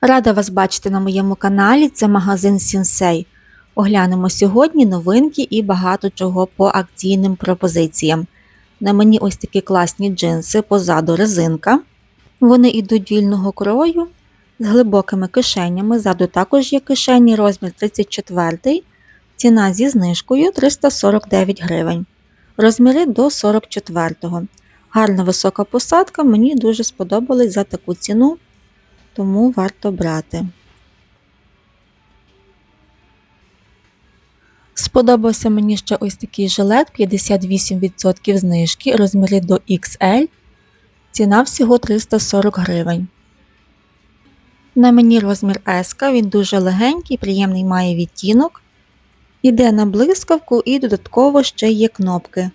Рада вас бачити на моєму каналі. Це магазин Сінсей. Оглянемо сьогодні новинки і багато чого по акційним пропозиціям. На мені ось такі класні джинси, позаду резинка. Вони йдуть вільного крою з глибокими кишенями. Ззаду також є кишені, розмір 34, ціна зі знижкою 349 гривень. Розміри до 44-го. Гарна висока посадка, мені дуже сподобалась за таку ціну тому варто брати. Сподобався мені ще ось такий жилет 58% знижки, розміри до XL, ціна всього 340 гривень. На мені розмір S, він дуже легенький, приємний має відтінок. Іде на блискавку і додатково ще є кнопки.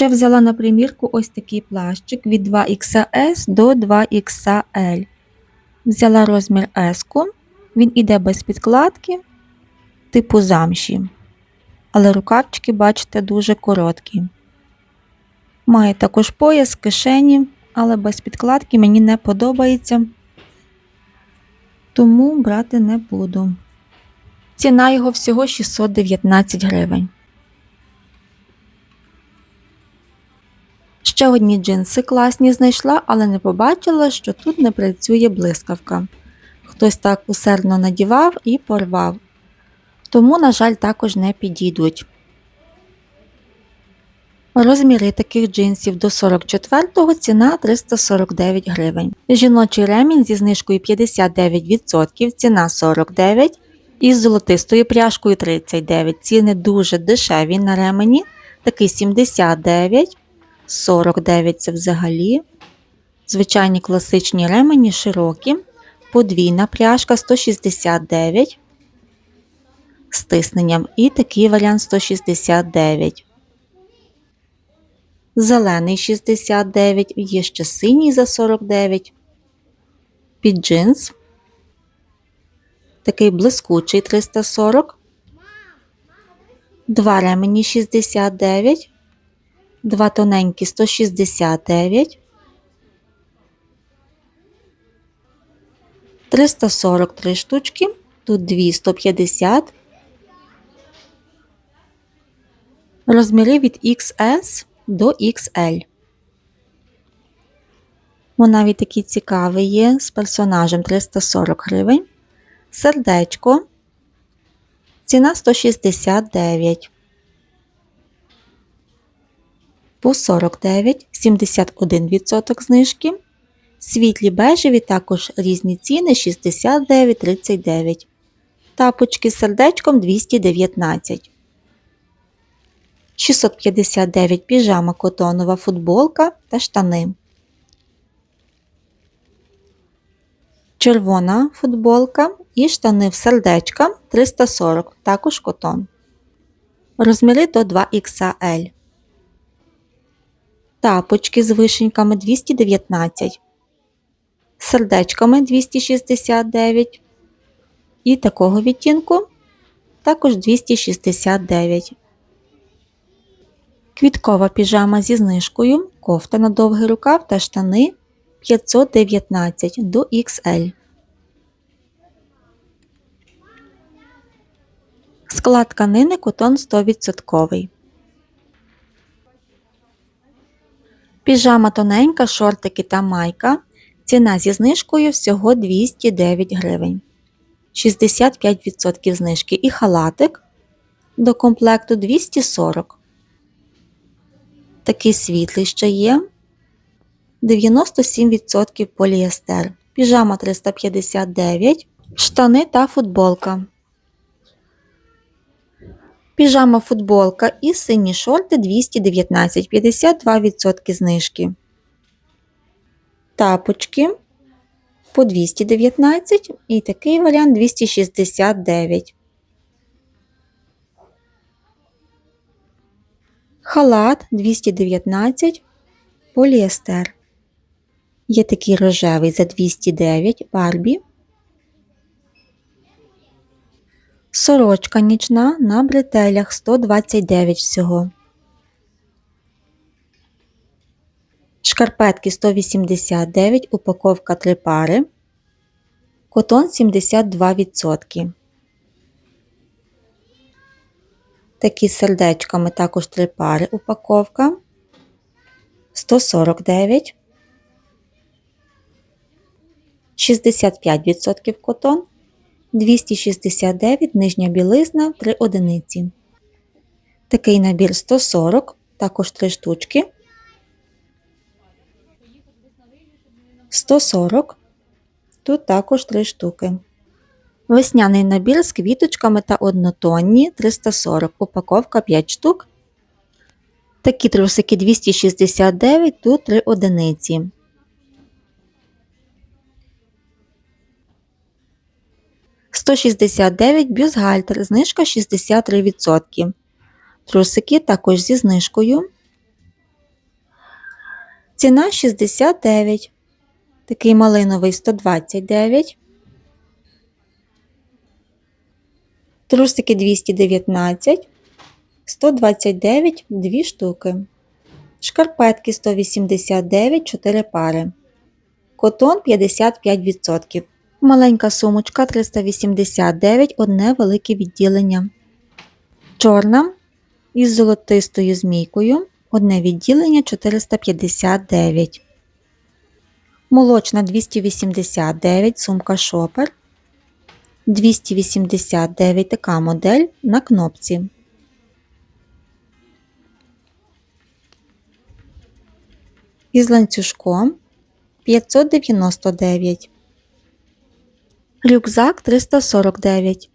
Ще взяла на примірку ось такий плащик від 2XS до 2XL. Взяла розмір S, він іде без підкладки, типу замші. Але рукавчики, бачите, дуже короткі. Має також пояс, кишені, але без підкладки мені не подобається, тому брати не буду. Ціна його всього 619 гривень. Ще одні джинси класні знайшла, але не побачила, що тут не працює блискавка. Хтось так усердно надівав і порвав. Тому, на жаль, також не підійдуть. Розміри таких джинсів до 44-го ціна 349 гривень. Жіночий ремінь зі знижкою 59%, ціна 49 із золотистою пряжкою 39. Ціни дуже дешеві на ремені, такий 79 49 це взагалі. Звичайні класичні ремені широкі, подвійна пряжка 169 з тисненням і такий варіант 169. Зелений 69, є ще синій за 49. Під джинс. Такий блискучий 340. Два ремені 69 два тоненькі 169, 343 штучки, тут дві 150, розміри від XS до XL. Вона навіть такий цікавий є з персонажем 340 гривень. Сердечко. Ціна 169 по 49, 71% знижки. Світлі бежеві також різні ціни 69,39. Тапочки з сердечком 219. 659 піжама котонова футболка та штани. Червона футболка і штани в сердечка 340, також котон. Розміри до 2XL тапочки з вишеньками 219, сердечками 269 і такого відтінку також 269. Квіткова піжама зі знижкою, кофта на довгий рукав та штани 519 до XL. Склад тканини котон 100%. Піжама тоненька, шортики та майка. Ціна зі знижкою всього 209 гривень. 65% знижки і халатик до комплекту 240. Такий світлий ще є. 97% поліестер. Піжама 359, штани та футболка. Піжама футболка і сині шорти 219, 52% знижки. Тапочки по 219 і такий варіант 269. Халат 219 поліестер. Є такий рожевий за 209 Барбі. Сорочка нічна на бретелях 129 всього. Шкарпетки 189, упаковка 3 пари. Котон 72%. Такі з сердечками також 3 пари упаковка. 149. 65% котон. 269 нижня білизна 3 одиниці. Такий набір 140, також 3 штучки. 140. Тут також 3 штуки. Весняний набір з квіточками та однотонні 340, упаковка 5 штук. Такі трусики 269, тут 3 одиниці. Сто шістдесят дев'ять бюстгальтер, знижка 63%. Трусики також зі знижкою. Ціна 69. Такий малиновий 129. Трусики 219, 129 2 штуки. Шкарпетки 189 4 пари. Котон 55%. Маленька сумочка 389 одне велике відділення. Чорна із золотистою змійкою. Одне відділення 459. Молочна 289 сумка шопер. 289 така модель на кнопці. Із ланцюжком 599. Рюкзак 349.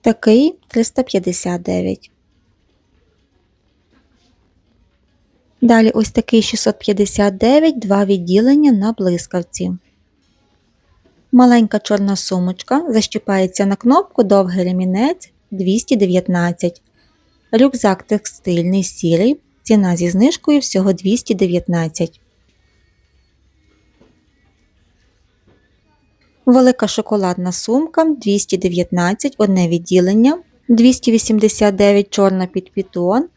Такий 359. Далі ось такий 659, два відділення на блискавці. Маленька чорна сумочка защіпається на кнопку довгий ремінець 219. Рюкзак текстильний сірий. Ціна зі знижкою всього 219. Велика шоколадна сумка 219, одне відділення, 289 чорна під пітон,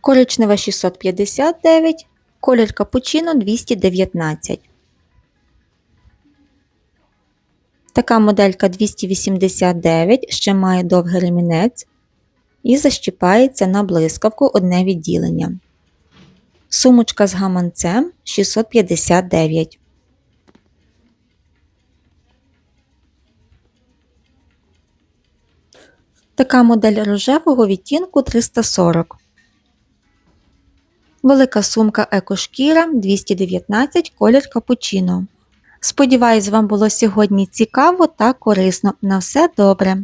коричнева 659, колір капучино 219. Така моделька 289 ще має довгий ремінець і защіпається на блискавку одне відділення. Сумочка з гаманцем 659. Така модель рожевого відтінку 340. Велика сумка екошкіра 219 колір капучино. Сподіваюсь, вам було сьогодні цікаво та корисно. На все добре!